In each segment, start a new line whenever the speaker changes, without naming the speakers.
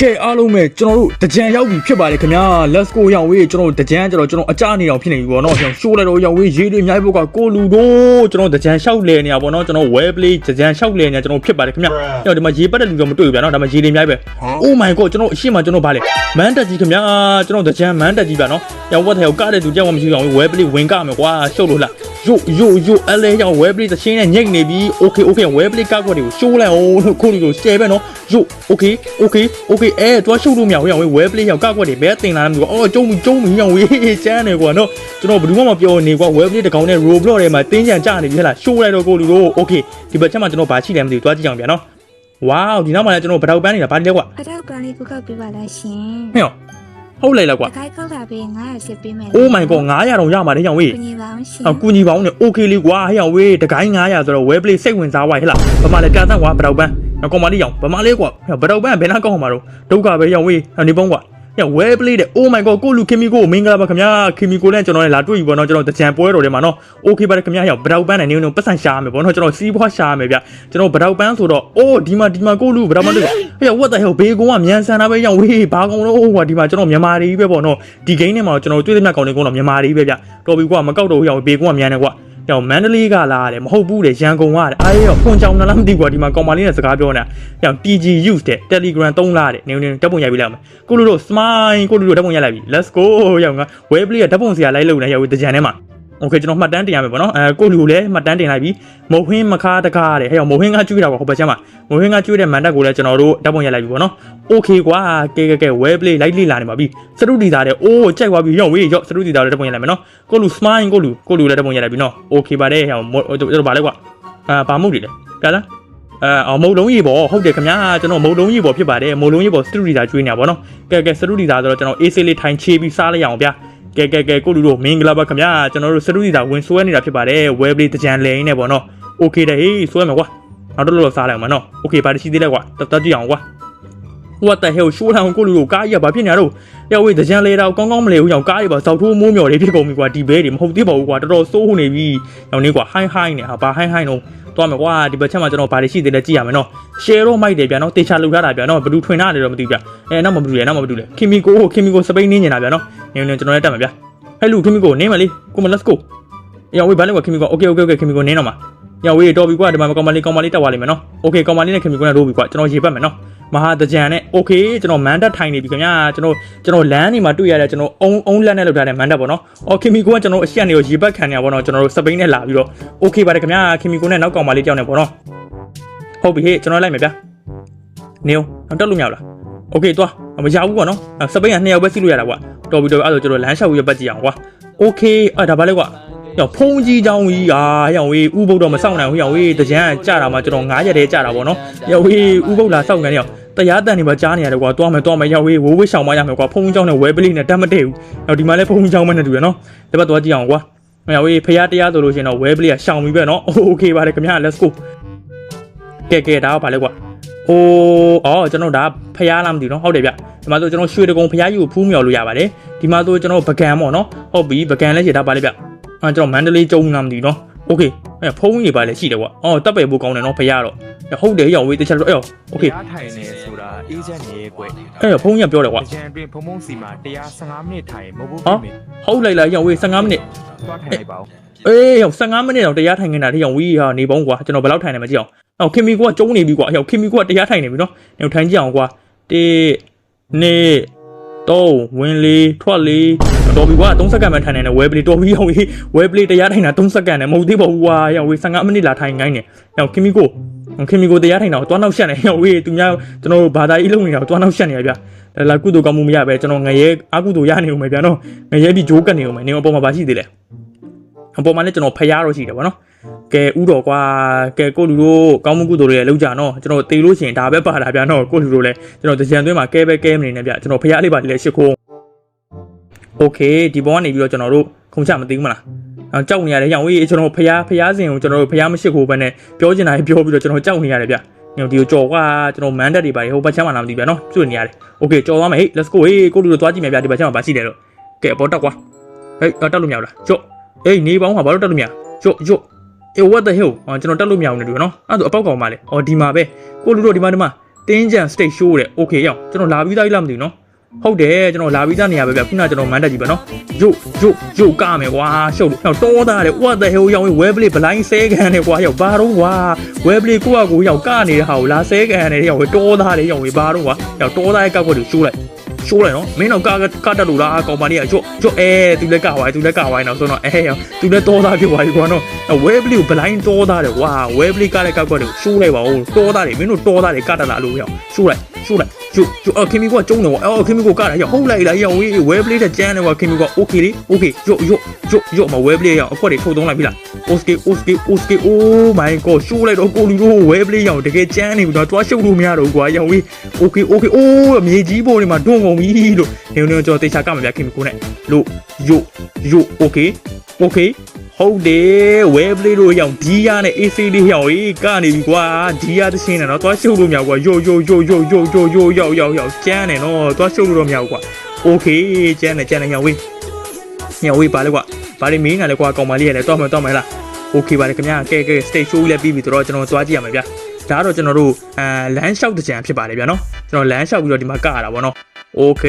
ကဲအားလုံးပဲကျွန်တော်တို့တကြံရောက်ပြီဖြစ်ပါတယ်ခင်ဗျာ let's go ရောက်ဝေးကျွန်တော်တို့တကြံကျတော့ကျွန်တော်အကြနေအောင်ဖြစ်နေပြီပေါ့နော်ကျွန်တော်ရှိုးလိုက်တော့ရောက်ဝေးရေးတွေအများကြီးပေါ့ကကိုလူတို့ကျွန်တော်တကြံလျှောက်လဲနေတာပေါ့နော်ကျွန်တော် web play တကြံလျှောက်လဲနေတာကျွန်တော်ဖြစ်ပါတယ်ခင်ဗျာကျွန်တော်ဒီမှာရေးပတ်တဲ့လူတော့မတွေ့ဘူးဗျာနော်ဒါမှရေးတွေအများကြီးပဲ oh my god ကျွန်တော်အရှိမကျွန်တော်ဗာလေမန်တက်ကြီးခင်ဗျာကျွန်တော်တကြံမန်တက်ကြီးဗျာနော်ရောက်ဝတ်တယ်ကိုကတဲ့သူကြောက်မှမရှိအောင် web play ဝင်ကမယ်ကွာရှုပ်လို့လားယိုယိုယိုအလဲရောက် web play သချင်းနဲ့ညိတ်နေပြီ okay okay web play ကောက်ွက်တွေကိုရှိုးလိုက်အောင်လို့ခုလူတို့ share ပဲနော်ယို okay okay okay အဲတွားရှုပ်လို့မရဘူးရောက်ဝေး web play ရောက်ကောက်ွက်တွေဘယ်တင်လာမှမသိဘူးအော်ကျုံးပြီကျုံးပြီရောက်ဝေးကျန်းတယ်ကွာနော်ကျွန်တော်ဘယ်သူမှမပြောနေကွာ web play တကောင်နဲ့ roblox ထဲမှာတင်းကြံကြနေပြီဟဲ့လားရှိုးလိုက်တော့ကိုလူတို့ okay ဒီဘက်ချက်မှာကျွန်တော်ဘာရှိလဲမသိဘူးတွားကြည့်အောင်ဗျာနော် wow ဒီနောက်မှာလည်းကျွန်တော်ဗတောက်ပန်းနေတာဘာလဲကွာ
အထောက်ကလေးကုတ်ကောက်ပြပါလားရှင်
ဟဲ့ဟုတ်လိုက်လားကွာ
တခိုက်ကောက်တာပေး900စစ်ပေးမယ်
oh my god 900တောင်ရမှာလေရောက်ဝေး
ကိုညီပါအောင်ရှင်
အကူညီပေါင်းနဲ့ okay လေးကွာဟဲ့ရောက်ဝေးတကိုင်း900ဆိုတော့ web play စိတ်ဝင်စားဝိုင်းဟဲ့လားဘာမှလည်းပြသကွာဗတောက်ပန်း နော်ကောင်မလေးရောက်ဘာမှလေးကွာဗတောက်ပန်းဘယ်နှကောက်မှာတော့ဒုက္ခပဲရောက်ဝေးနေပေါင်းကွာညဝဲပလေးတဲ့ oh my god ကိုလူခင်မီကိုမင်္ဂလာပါခင်ဗျာခင်မီကိုလည်းကျွန်တော်လည်းလာတွေ့ပြီပေါ့နော်ကျွန်တော်တကြံပွဲတော်ထဲမှာနော် okay ပါတယ်ခင်ဗျာရောက်ဗတောက်ပန်းနဲ့နေနေပတ်စံရှာရမယ်ပေါ့နော်ကျွန်တော်စီးပွားရှာရမယ်ဗျကျွန်တော်ဗတောက်ပန်းဆိုတော့ oh ဒီမှာဒီမှာကိုလူဗတောက်ပန်းတွေ့ဟဲ့ what the hell ဘေးကုန်းကမြန်ဆန်တာပဲရောက်ဝေးဘာကောင်လို့ဟိုဒီမှာကျွန်တော်မြန်မာတွေပဲပေါ့နော်ဒီ game ထဲမှာကျွန်တော်တွေ့တဲ့မြတ်ကောင်တွေကတော့မြန်မာတွေပဲဗျတော်ပြီကွာမကောက်တော့ဘူးရောက်ဘေးကုန်းကမြန်တယ်ကွာ ရောက်မန္တလေးကလာတယ်မဟုတ်ဘူးတဲ့ရန်ကုန်ကတဲ့အားရောဖွန်ကြောင်နလားမသိကွာဒီမှာကောင်မလေးနဲ့စကားပြောနေတာရောက် TG use တဲ့ Telegram သုံးလားတဲ့နေနေဓာတ်ပုံရိုက်ပြီးလိုက်အောင်ကိုလူတို့ smile ကိုလူတို့ဓာတ်ပုံရိုက်လိုက်ပြီ let's go ရောက်ငါ web play ကဓာတ်ပုံဆရာလိုက်လို့နေရောက်တကြံထဲမှာ โอเคကျွန်တော်မှတ်တမ်းတင်ရမယ်ပေါ့နော်အဲကိုလူကိုလည်းမှတ်တမ်းတင်လိုက်ပြီမုတ်ဟင်းမခါတကားတဲ့ဟဲ့ရောမုတ်ဟင်းကကျွေးတာကွာဟိုဘက်ချမ်းမှာမုတ်ဟင်းကကျွေးတဲ့မန်တက်ကိုလည်းကျွန်တော်တို့ဓာတ်ပုံရိုက်လိုက်ပြီပေါ့နော်โอเคကွာကဲကဲကဲ web play လိုက်လိလာနေပါပြီစတုဒီသားတဲ့အိုးကြိုက်သွားပြီရောဝေးရောစတုဒီသားလည်းဓာတ်ပုံရိုက်လိုက်မယ်နော်ကိုလူ smile ကိုလူကိုလူလည်းဓာတ်ပုံရိုက်လိုက်ပြီနော်โอเคပါတယ်ဟဲ့ရောကျွန်တော်ဗာလဲကွာအာဘာမှုတွေလဲပြလားအဲအမုတ်လုံးကြီးပေါ့ဟုတ်တယ်ခင်ဗျာကျွန်တော်မုတ်လုံးကြီးပေါ့ဖြစ်ပါတယ်မုတ်လုံးကြီးပေါ့စတူဒီသားကျွေးနေတာပေါ့နော်ကဲကဲစတူဒီသားဆိုတော့ကျွန်တော် AC လေးထိုင်ချေးပြီးစားလိုက်အောင်ဗျာ ကဲကဲကဲကိုလူတို့မင်္ဂလာပါခင်ဗျာကျွန်တော်တို့စတူဒီတာဝင်ဆွဲနေတာဖြစ်ပါတယ် web play တကြံလဲနေပေါ့နော် okay တဲ့ဟေးဆွဲမယ်ကွာနောက်တော့လို့စားလိုက်အောင်မနော် okay ပါတရှိသေးလဲကွာတတ်တတ်ကြည့်အောင်ကွာ what the hell ရှိုးထောင်ကိုလူတို့ကားကြီးကဘာဖြစ်နေရတော့ရောက်ဝေးတကြံလဲတော့ကောင်းကောင်းမလဲဘူးကြောင်ကားကြီးပါစောက်ထိုးမိုးမြော်လေးဖြစ်ကုန်ပြီကွာဒီဘဲတွေမဟုတ်သေးပါဘူးကွာတော်တော်စိုးနေပြီရောက်နေကွာ high high နေဟာဘာ high high တော့ သွားမယ်ကွာဒီဘက်ချက်မှာကျွန်တော်ဘာတွေရှိသေးလဲကြည့်ရမယ်နော် share တော့မိုက်တယ်ဗျာနော်တေချာလုပ်ထားတာဗျာနော်ဘယ်သူထွင်ထားတယ်တော့မသိဘူးဗျအဲနောက်မှမသိဘူးလေနောက်မှမသိဘူးလေခင်မီကိုခင်မီကိုစပိန်နင်းနေတာဗျာနော်နေနေကျွန်တော်လည်းတက်မှာဗျာဟဲ့လူခင်မီကိုနင်းမလေးကိုမ let's go ရောဝေးဘာလဲကွာခင်မီကို okay okay okay ခင်မီကိုနင်းတော့မှာရောဝေးတော်ပြီကွာဒီမှာကောင်မလေးကောင်မလေးတက်သွားလိမ့်မယ်နော် okay ကောင်မလေးနဲ့ခင်မီကိုနဲ့ရိုးပြီကွာကျွန်တော်ရေပတ်မယ်နော် မဟာတကြံနဲ့ okay ကျွန်တော်မန်တက်ထိုင်နေပြီခင်ဗျာကျွန်တော်ကျွန်တော်လမ်းနေမှာတွေ့ရတဲ့ကျွန်တော်အုံအုံလက်နဲ့လောက်ထားတဲ့မန်တက်ပေါ့နော်အော်ခင်မီကိုကကျွန်တော်အရှက်နေကိုရေပတ်ခံနေရပါတော့ကျွန်တော်တို့စပိန်နဲ့လာပြီးတော့ okay ပါတယ်ခင်ဗျာခင်မီကိုနဲ့နောက်ကောင်မလေးကြောက်နေပေါ့နော်ဟုတ်ပြီဟေ့ကျွန်တော်လိုက်မယ်ဗျာနေအောင်တက်လို့မရဘူးလား okay သွားမရဘူးကွာနော်စပိန်ကနှစ်ယောက်ပဲစီးလို့ရတာကွာတော်ပြီတော်ပြီအဲ့ဒါကျွန်တော်လမ်းလျှောက်ရပတ်ကြည့်အောင်ကွာ โอเคအဲ့ဒါဘာလဲကွာရောဖုံးကြီးချောင်းကြီးอ่าရောင်ဝေးဥပုတ်တော့မစောင့်နိုင်ဘူးရောင်ဝေးတကြံကြတာမှကျွန်တော်9ရက်တည်းကြတာပေါ့နော်ရောင်ဝေးဥပုတ်လာစောင့်နေရော တရားတန်နေပါကြားနေရတယ်ကွာတွားမယ်တွားမယ်ရောင်ဝေးဝိုးဝေးရှောင်မရမယ်ကွာဖုံးချောင်းနဲ့ဝဲပလိနဲ့တတ်မတည့်ဘူးရောဒီမှာလဲဖုံးချောင်းမနဲ့တူရနော်ဒီဘက်သွားကြည့်အောင်ကွာရောင်ဝေးဖရားတရားဆိုလို့ရှင်တော့ဝဲပလိကရှောင်ပြီပဲနော်โอเคပါတယ်ခင်ဗျာ let's go ကဲကဲဒါကဘာလဲကွာဟိုအော်ကျွန်တော်ဒါဖရားလားမသိဘူးနော်ဟုတ်တယ်ဗျဒီမှာဆိုကျွန်တော်ရွှေတကုံဖရားကြီးကိုဖူးမြော်လို့ရပါတယ်ဒီမှာဆိုကျွန်တော်ပကံပေါ့နော်ဟုတ်ပြီပကံလည်းရှိတာပါလေဗျအဲကျွန်တော်မန္တလေးကျုံနာမသိဘူးနော်โอเค အဲဖုံးကြီးပါလေရှိတယ်ကွာအော်တပ်ပယ်ဖို့ကောင်းတယ်နော်ဖရားတော့ဟုတ်တယ်ရောက်ဝေးတခြားတော့အဲ့โอเค
တရားထိုင်နေဆိုတာအေဂျင့်နေကွယ်
အဲ့ဖုံးကြီးပြောတယ်ကွာ
ကြံတွင်ဖုံဖုံစီမှာ115မိနစ်ထိုင်မဟုတ်ဘူး
ဟော
ပြင်
ဟုတ်လိုက်လားရောက်ဝေး15မိနစ်
သွားထိုင်လိုက်ပါဦး
အေးရောက်15မိနစ်တော့တရားထိုင်နေတာတရောက်ဝေးဟာနေပေါင်းကွာကျွန်တော်ဘယ်လောက်ထိုင်နေမကြည့်အောင်အော်ခင်မီကကျုံနေပြီကွာရောက်ခင်မီကတရားထိုင်နေပြီနော်နေထိုင်ကြည့်အောင်ကွာတေနေတော့ဝင်လေးထွက်လေး တော်ပြီကွာ3စက္ကန့်မှထိုင်နေတယ်ဝဲပလီတော်ပြီရောက်ဝေးဝဲပလီတရားထိုင်တာ3စက္ကန့်နဲ့မဟုတ်သေးပါဘူးကွာရောက်ဝေး15မိနစ်လာထိုင်ငိုင်းနေရောက်ခင်မီကိုခင်မီကိုတရားထိုင်တာတော့နောက်ရှက်နေရောက်ဝေးသူများကျွန်တော်ဘာသာရေးလုပ်နေတာတော့နောက်ရှက်နေရဗျဒါလာကုသိုလ်ကောင်းမှုမရပဲကျွန်တော်ငရဲအကုသိုလ်ရနေဦးမယ်ဗျာနော်ငရဲပြီးဂျိုးကတ်နေဦးမယ်နေအပေါ်မှာပါရှိသေးတယ်အပေါ်မှာလည်းကျွန်တော်ဖျားတော့ရှိတယ်ဗောနော်ကဲဥတော်ကွာကဲကိုလူတို့ကောင်းမှုကုသိုလ်တွေလည်းလုပ်ကြနော်ကျွန်တော်တေလို့ရှိရင်ဒါပဲပါတာဗျာနော်ကိုလူတို့လည်းကျွန်တော်တကြံသွင်းမှာကဲပဲကဲမနေနဲ့ဗျကျွန်တော်ဖျားလေးပါလေးလည်းရှစ်ခိုး โอเคဒီဘောကနေပြီးတော့ကျွန်တော်တို့ခုံချမသိဘူးမလားအော်ကြောက်နေရတယ်ရောင်ဝေးကျွန်တော်ဖျားဖျားစင်ကိုကျွန်တော်တို့ဖျားမရှိခိုးဘဲနဲ့ပြောချင်တာကြီးပြောပြီးတော့ကျွန်တော်ကြောက်နေရတယ်ဗျညောင်ဒီကိုကြော်ကွာကျွန်တော်မန်တက်တွေပါဟိုဘက်ချမ်းမှာလာမသိဗျာနော်ကျွတ်နေရတယ်โอเคကြော်သွားမယ်ဟေး let's go ဟေးကိုလူတို့သွားကြည့်မယ်ဗျဒီဘက်ချမ်းမှာပါရှိတယ်တော့ကဲအပေါ်တက်ကွာဟေးတက်လို့မရဘူးလားကြော့ အေးနေပေါင်းမှာဘာလို့တက်လို့မရညို့ညို့အေး what the hell အော်ကျွန်တော်တက်လို့မရဘူးနေတူနော်အဲ့ဒါအပေါက်ကောင်မလေးအော်ဒီမှာပဲကိုလူတို့ဒီမှာဒီမှာ တင်းကြံ state show တဲ့ okay ရောကျွန်တော်လာပြီးသားကြီးလားမသိဘူးနော် ဟုတ်တယ်ကျွန်တော်လာပြီးသားနေရပဲဗျခုနကျွန်တော်မန်တက်ကြီးပဲနော်ယုတ်ယုတ်ယုတ်ကမယ်ကွာရှုပ်တော့တောသားတယ် what the hell ရောင်းဝဲပလေးဘလိုင်းဆဲကန်တယ်ကွာရောက်ဘာတော့ကွာဝဲပလေးကိုကကိုရောက်ကနေတဲ့ဟာကိုလာဆဲကန်တယ်ရောက်ဝဲတောသားတယ်ရောက်ဝဲဘာတော့ကွာရောက်တောသားရဲ့ကောက်ကွက်ကိုရှိုးလိုက်ရှိုးလိုက်နော်မင်းတော့ကကတက်လို့လားကောင်မလေးကရွတ်ရွတ်အဲသူလည်းကဝိုင်းသူလည်းကဝိုင်းတော့ဆိုတော့အဲသူလည်းတောသားဖြစ်သွားပြီကွာနော်ဝဲပလေးကိုဘလိုင်းတောသားတယ်ကွာဝဲပလေးကတဲ့ကောက်ကွက်ကိုရှိုးလိုက်ပါဦးတောသားတယ်မင်းတို့တောသားတွေကတက်လာလို့ရောက်ရှိုးလိုက်ရှိုးလိုက်ကျုကျုအော်ခင်မီကကျုံးတယ်ကွာအော်ခင်မီကကတာရဟုတ်လိုက်လားရဝေးဝဲပလေးတဲ့ကျန်းတယ်ကွာခင်မီကโอเคလေโอเคယိုယိုယိုယိုမဝဲပလေးရအခွက်တွေထုတ်သုံးလိုက်ပြီလားโอเคโอเคโอเคโอ้ my god ရှိုးလိုက်တော့ကိုလူတို့ဝဲပလေးရအောင်တကယ်ကျန်းနေပြီတော့တွားရှုပ်လို့မရတော့ကွာရဝေးโอเคโอเคโอ้မြေကြီးပေါ်နေမှာတွန်းကုန်ပြီလို့နေနေကျွန်တော်တေချာကမှာဗျခင်မီကိုနဲ့လို့ယိုယိုโอเคโอเค ဟုတ်တယ်ဝဲပလေးတို့ရောက်ဒီရနဲ့ AC လေးရောက်ရေးကနေပြီကွာဒီရသချင်းနဲ့တော့သွားရှုပ်လို့မရကွာယိုယိုယိုယိုယိုယိုယိုရောက်ရောက်ရောက်ကျန်းတယ်နော်သွားရှုပ်လို့တော့မရဘူးကွာโอเคကျန်းတယ်ကျန်းတယ်ရောက်ဝေးရောက်ဝေးပါလေကွာဘာတွေမင်းကလည်းကွာကောင်မလေးရလဲတော့မှတော့မှလားโอเคပါလေခင်ဗျာကဲကဲ stage show လည်းပြီးပြီတော့ကျွန်တော်သွားကြည့်ရမယ်ဗျာဒါကတော့ကျွန်တော်တို့အဲလမ်းလျှောက်တကြံဖြစ်ပါတယ်ဗျာနော်ကျွန်တော်လမ်းလျှောက်ပြီးတော့ဒီမှာကရတာဗောနော် โอเค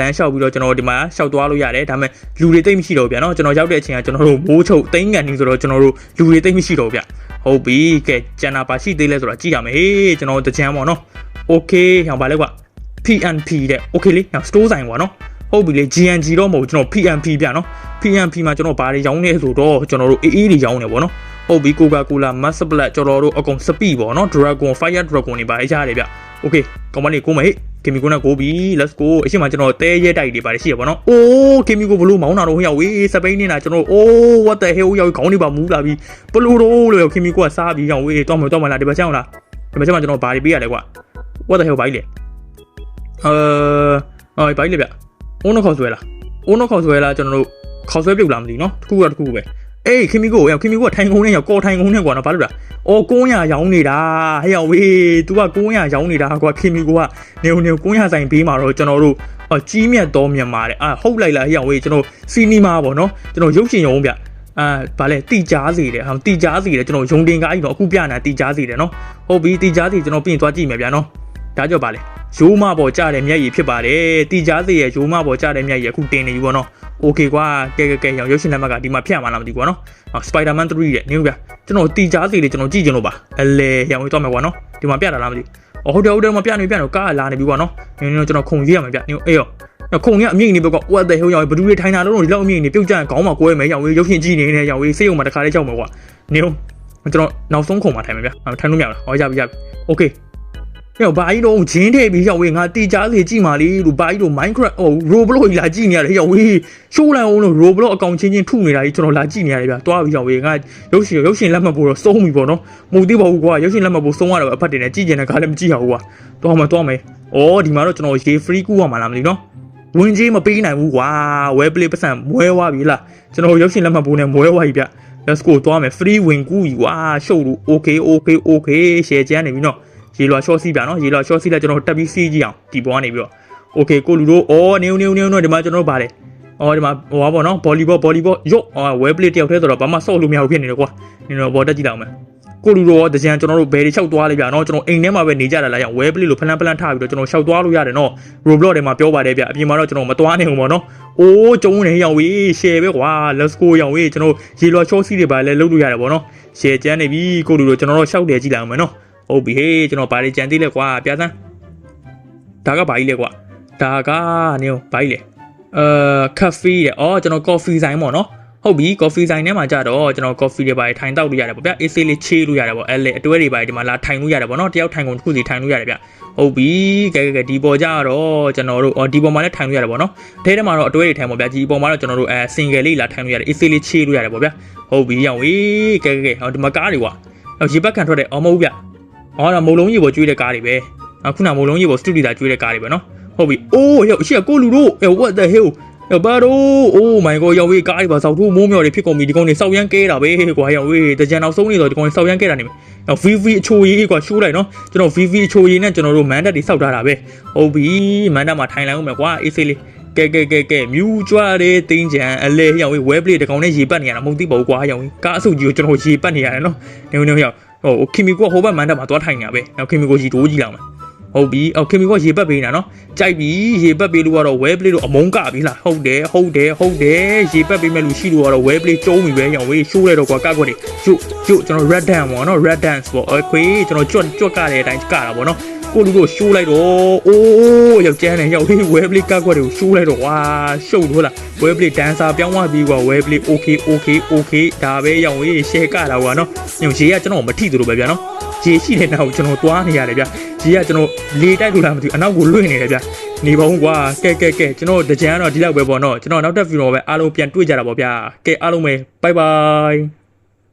လမ်းလျှောက်ပြီးတော့ကျွန်တော်ဒီမှာလျှောက်သွားလို့ရတယ်ဒါပေမဲ့လူတွေတိတ်မရှိတော့ဗျာနော်ကျွန်တော်ရောက်တဲ့အချိန်ကကျွန်တော်တို့မိုးချုပ်တိမ့်ကန်နေဆိုတော့ကျွန်တော်တို့လူတွေတိတ်မရှိတော့ဗျဟုတ်ပြီကဲကျန်တာပါရှိသေးလဲဆိုတော့ကြည့်ရမယ်ဟေးကျွန်တော်တကြမ်းပေါ့နော်โอเคဟောပါလဲကွာ PNP တဲ့โอเคလေဟော store ဆိုင်ပေါ့နော်ဟုတ်ပြီလေ GNG တော့မဟုတ်ကျွန်တော် PNP ဗျာနော် PNP မှာကျွန်တော်ဘာတွေရောင်းနေဆိုတော့ကျွန်တော်တို့ AA တွေရောင်းနေပေါ့နော်ဟုတ်ပြီ Coca-Cola Master Black ကျွန်တော်တို့အကုန် speed ပေါ့နော် Dragon Fire Dragon တွေပါရရတယ်ဗျโอเคကောင်မလေးကိုမ ဟေးကင်မီကိုနဲ့ကိုပြီ let's go အရှိမကျွန်တော်တဲရဲတိုက်တွေပါတယ်ရှိရပါတော့အိုးကင်မီကိုဘလို့မောင်းတာတော့ဟိုရောက်ဝေးစပိန်နေတာကျွန်တော်အိုး what the hell ရောက်ခေါင်းနေပါမူးလာပြီဘလို့တော့လို့ရောက်ကင်မီကိုကစားပြီးရောက်ဝေးတော့မတော့မလားဒီဘက်ချောင်းလားဒီဘက်ချောင်းမှာကျွန်တော်ဘာတွေပေးရလဲကွာ what the hell ဘာကြီးလဲအဲအော်ဘာကြီးလဲဗျအိုးနှခေါ်ဆွဲလားအိုးနှခေါ်ဆွဲလားကျွန်တော်တို့ခေါ်ဆွဲပြုတ်လားမသိနော်တခုကတခုပဲ အေးခင်မီကိုရောက်ခင်မီကိုကထိုင်ကုန်နဲ့ရောက်ကော်ထိုင်ကုန်နဲ့ကွာနော်ဘာလို့လဲအော်900ရောင်းနေတာဟဲ့ရောက်ဝေး तू က900ရောင်းနေတာကွာခင်မီကိုကနေနေ900ဆိုင်ပေးမှာတော့ကျွန်တော်တို့အော်ကြီးမြတ်တော်မြန်မာတဲ့အာဟုတ်လိုက်လားဟိအောင်ဝေးကျွန်တော်စီနီမာပေါ့နော်ကျွန်တော်ရုပ်ရှင်ရုံဗျအာဗာလဲတီကြားစီတယ်ဟာတီကြားစီတယ်ကျွန်တော်ယုံတင်ကားကြီးတော့အခုပြနေတာတီကြားစီတယ်နော်ဟုတ်ပြီတီကြားစီကျွန်တော်ပြင်သွားကြည့်မယ်ဗျာနော် ဒါကြောင့်ဗာလဲရိုးမပေါ်ကြတဲ့မျက်ရည်ဖြစ်ပါတယ်တီကြားစီရဲ့ရိုးမပေါ်ကြတဲ့မျက်ရည်အခုတင်နေပြီပေါ့နော်โอเคကွာကဲကဲကဲရုပ်ရှင်လက်မှတ်ကဒီမှာဖြတ်မှာလားမသိဘူးကွာနော်စပိုင်ဒါမန်3တဲ့နေဦးဗျာကျွန်တော်တီကြားစီလေးကျွန်တော်ကြည့်ကြလို့ပါအလဲရောင်ဝေးတော့မယ်ကွာနော်ဒီမှာပြတာလားမသိဘူး ။အော်ဟုတ်တယ်ဟုတ်တယ်မပြနေပြနေကားလာနေပြီကွာနော်။နင်တို့ကျွန်တော်ခုံကြီးရမှာဗျ။နင်အေးရော။ခုံကြီးအမြင့်နေပဲကွာ။ what the hell ရောက်ဘယ်သူတွေထိုင်တာတော့ဒီလောက်အမြင့်နေပြုတ်ကြရင်ခေါင်းမှာကိုယ်ရမယ်ရောက်ရုပ်ရှင်ကြည့်နေနေရောက်ဆေးရုံမှာတခါလေးကြောက်မှာကွာ။နင်တို့ကျွန်တော်နောက်ဆုံးခုံမှာထိုင်မှာဗျ။ထိုင်လို့မရဘူး။ဟောရပြီရပြီ။ okay ။ ရောက်ဘာကြီးတော့ဂျင်းထည့်ပြီးရောက်ဝေးငါတီချားစီကြည့်မာလေးလို့ဘာကြီးတော့ Minecraft ဟို Roblox ကြီးလာကြည့်နေရတယ်ရောက်ဝေးရှိုးလိုက်အောင်လို့ Roblox အကောင့်ချင်းချင်းထုနေတာကြီးကျွန်တော်လာကြည့်နေရတယ်ဗျ။တွားပြီးရောက်ဝေးငါရုပ်ရှင်ရုပ်ရှင်လက်မှတ်ဖို့တော့စုံးပြီပေါ့နော်။မဟုတ်သေးပါဘူးကွာရုပ်ရှင်လက်မှတ်ဖို့စုံးရတော့အဖတ်တင်နေကြည့်ကျင်တဲ့ကားလည်းမကြည့်ရဘူးကွာ။တွားမယ်တွားမယ်။အော်ဒီမှာတော့ကျွန်တော်ရေ free ကူးရမှာလားမသိဘူးနော်။ဝင်ကြီးမပေးနိုင်ဘူးကွာ။ web play ပတ်စံမွဲသွားပြီလား။ကျွန်တော်ရုပ်ရှင်လက်မှတ်ဖို့နဲ့မွဲသွားပြီဗျ။ let's go တွားမယ် free ဝင်ကူးပြီကွာ။ရှုပ်လို့ okay okay okay share ကျန်းနေပြီနော်။ ရေလွှာ short စီးပြနော်ရေလွှာ short စီးလိုက်ကျွန်တော်တက်ပြီးစီးကြည့်အောင်ဒီပေါ်ကနေပြီးတော့ okay ကိုလူတို့အော်နေဦးနေဦးနေဦးတော့ဒီမှာကျွန်တော်တို့ပါတယ်အော်ဒီမှာဟိုပါပေါ့နော် volleyball volleyball ရော့အော် web play တယောက်တည်းဆိုတော့ဘာမှဆော့လို့မရဘူးဖြစ်နေတယ်ကွာနေတော့ဘောတက်ကြည့်လိုက်အောင်မယ်ကိုလူတို့ရောတကြံကျွန်တော်တို့ဘယ်တွေလျှောက်သွားလဲဗျာနော်ကျွန်တော်အိမ်ထဲမှာပဲနေကြတာလားရ web play လို့ဖလန်ဖလန်ထားပြီးတော့ကျွန်တော်လျှောက်သွားလို့ရတယ်နော် roblox ထဲမှာပြောပါတယ်ဗျအပြင်မှာတော့ကျွန်တော်မသွားနိုင်ဘူးပေါ့နော်အိုးကျုံနေရောက်ဝေး share ပဲကွာ let's go ရောက်ဝေးကျွန်တော်ရေလွှာ short စီးတွေပါလဲလုပ်လို့ရတယ်ပေါ့နော် share ကျန်းနေပြီကိုလူတို့ကျွန်တော်တို့လျှောက်တယ်ကြည့်လိုက်အောင်မယ်နော် ဟုတ်ပြီဟေးကျွန်တော်ဘာတွေကြံသေးလဲကွာပြစမ်းဒါကဘာကြီးလဲကွာဒါကနေဘာကြီးလဲအဲကဖီတဲ့အော်ကျွန်တော် coffee ဆိုင်ပေါ့နော်ဟုတ်ပြီ coffee ဆိုင်ထဲမှာကြတော့ကျွန်တော် coffee တွေပါထိုင်တောက်လို့ရတယ်ပေါ့ဗျအေးဆေးလေးချေးလို့ရတယ်ပေါ့အဲလေအတွဲတွေပါဒီမှာလာထိုင်လို့ရတယ်ပေါ့နော်တယောက်ထိုင်ကုန်တစ်ခုစီထိုင်လို့ရတယ်ဗျဟုတ်ပြီကဲကဲကဲဒီပေါ်ကြတော့ကျွန်တော်တို့အော်ဒီပေါ်မှာလည်းထိုင်လို့ရတယ်ပေါ့နော်အဲထဲမှာတော့အတွဲတွေထိုင်ပေါ့ဗျဒီပေါ်မှာတော့ကျွန်တော်တို့အဲ single လေးလာထိုင်လို့ရတယ်အေးဆေးလေးချေးလို့ရတယ်ပေါ့ဗျဟုတ်ပြီရောင်ဝေးကဲကဲကဲဟောဒီမှာကားတွေကွာဟောရေဘက်ခံထွက်တဲ့အော်မဟုတ်ဗျ အော်ဒါမုံလုံးကြီးပေါ်ကျွေးတဲ့ကားတွေပဲအခုနမုံလုံးကြီးပေါ်စတူဒီတာကျွေးတဲ့ကားတွေပဲနော်ဟုတ်ပြီအိုးရောက်ရှိကိုလူတို့ what the hell ရပါတော့ oh my god ရောက်ဝေးကားတွေပါစောက်ထိုးမိုးမြော်တွေဖြစ်ကုန်ပြီဒီကောင်တွေစောက်ရမ်းကဲတာပဲကွာရောက်ဝေးတကြံအောင်ဆုံးနေတော့ဒီကောင်တွေစောက်ရမ်းကဲတာနေမယ်နောက် VV အချိုရေးကွာရှိုးလိုက်နော်ကျွန်တော် VV အချိုရေးနဲ့ကျွန်တော်တို့မန်ဒတ်တွေစောက်ထားတာပဲဟုတ်ပြီမန်ဒတ်မှာထိုင်လိုက်အောင်မယ်ကွာအေးဆေးလေးကဲကဲကဲကဲမြူကြွားတဲ့တင်းချံအလဲရောက်ဝေး web play တကောင်နဲ့ရေပတ်နေရတာမဟုတ်သေးပါဘူးကွာရောက်ဝေးကားအဆုပ်ကြီးကိုကျွန်တော်ရေပတ်နေရတယ်နော်နေနေရောက် ဟိုခင်မီကိုဟိုဘက်မန်ဒတ်မှာသွားထိုင်နေတာပဲနောက်ခင်မီကိုကြီးတိုးကြည့်လာမယ်ဟုတ်ပြီအော်ခင်မီကရေပတ်ပေးနေတာနော်ကြိုက်ပြီရေပတ်ပေးလို့ကတော့ well play လို့အမုန်းကပြီလားဟုတ်တယ်ဟုတ်တယ်ဟုတ်တယ်ရေပတ်ပေးမဲ့လူရှိလို့ကတော့ well play ကျုံးပြီပဲရောင်ဝေးရှိုးလိုက်တော့ကွာကကွက်တွေကျုပ်ကျုပ်ကျွန်တော် red dance ပေါ့နော် red dance ပေါ့အခွေကျွန်တော်ကြွတ်ကြွတ်ကတဲ့အတိုင်းကတာပေါ့နော် ကိုလူတို့ရှိုးလိုက်တော့အိုးယောက်ကျန်းနေရောက်သေး well play ကကွက်တွေကိုရှိုးလိုက်တော့ဝါရှုပ်လို့လား well play dancer ပြောင်းသွားပြီးကွာ well play okay okay okay ဒါပဲရောင်ဝေး share ကတာကွာနော်ညရေကကျွန်တော်မထိသလိုပဲဗျာနော်ရေရှိတဲ့နောက်ကိုကျွန်တော်သွားနေရတယ်ဗျရေကကျွန်တော်လေတိုက်လို့လားမသိဘူးအနောက်ကိုလွင့်နေတယ်ဗျနေပါဦးကွာကဲကဲကဲကျွန်တော်တကြံကတော့ဒီလောက်ပဲပေါ့နော်ကျွန်တော်နောက်တက်ဗီဒီယိုပဲအားလုံးပြန်တွေ့ကြတာပေါ့ဗျကဲအားလုံးပဲဘိုင်ဘိုင်